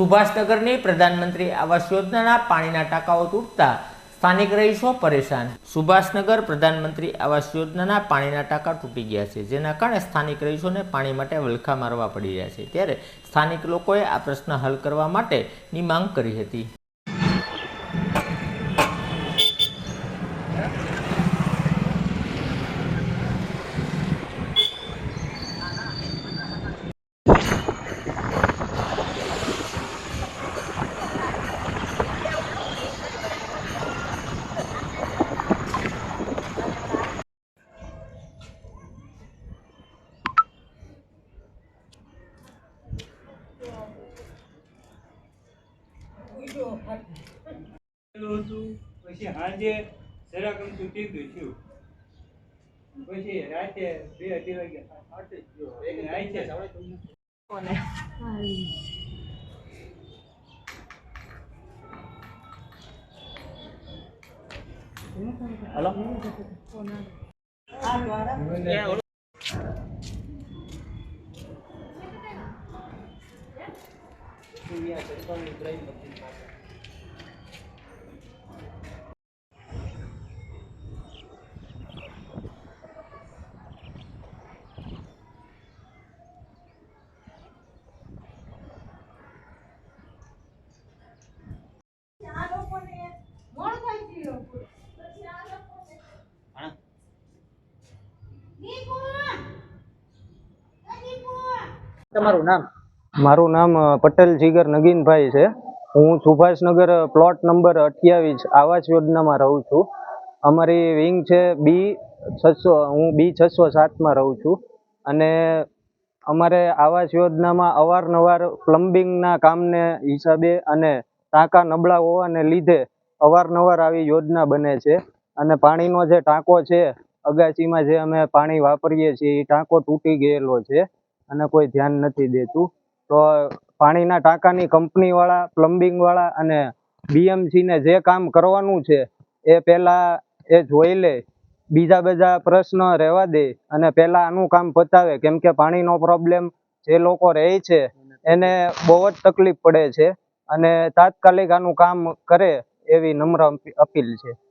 સુભાષનગરની પ્રધાનમંત્રી આવાસ યોજનાના પાણીના ટાંકાઓ તૂટતા સ્થાનિક રહીશો પરેશાન. સુભાષનગર પ્રધાનમંત્રી આવાસ યોજનાના પાણીના ટાંકા તૂટી ગયા છે, જેના કારણે સ્થાનિક રહીશોને પાણી માટે વલખા મારવા પડી રહ્યા છે. ત્યારે સ્થાનિક લોકોએ આ પ્રશ્ન હલ કરવા માટેની માંગ કરી હતી. હતું પછી સાંજે રાતે બે અઢી વાગે આઠ જ થયો. અને રાતે તમારું નામ? મારું નામ પટેલ જીગર નગીનભાઈ છે. હું સુભાષનગર પ્લોટ નંબર અઠ્યાવીસ, આવાસ યોજનામાં રહું છું. અમારી વિંગ છે બી છસો, હું બી છસો સાતમાં રહું છું. અને અમારે આવાસ યોજનામાં અવારનવાર પ્લમ્બિંગના કામને હિસાબે અને ટાંકા નબળા હોવાને લીધે અવારનવાર આવી યોજના બને છે. અને પાણીનો જે ટાંકો છે અગાચીમાં જે અમે પાણી વાપરીએ છીએ, એ ટાંકો તૂટી ગયેલો છે. અને કોઈ ધ્યાન નથી દેતું. તો પાણીના ટાંકાની કંપનીવાળા, પ્લમ્બિંગવાળા અને બીએમસીને જે કામ કરવાનું છે, એ પહેલાં એ જોઈ લે. બીજા બધા પ્રશ્ન રહેવા દે અને પહેલાં આનું કામ પતાવે. કેમ કે પાણીનો પ્રોબ્લેમ જે લોકો રહે છે, એને બહુ જ તકલીફ પડે છે અને તાત્કાલિક આનું કામ કરે એવી નમ્ર અપી- અપીલ છે.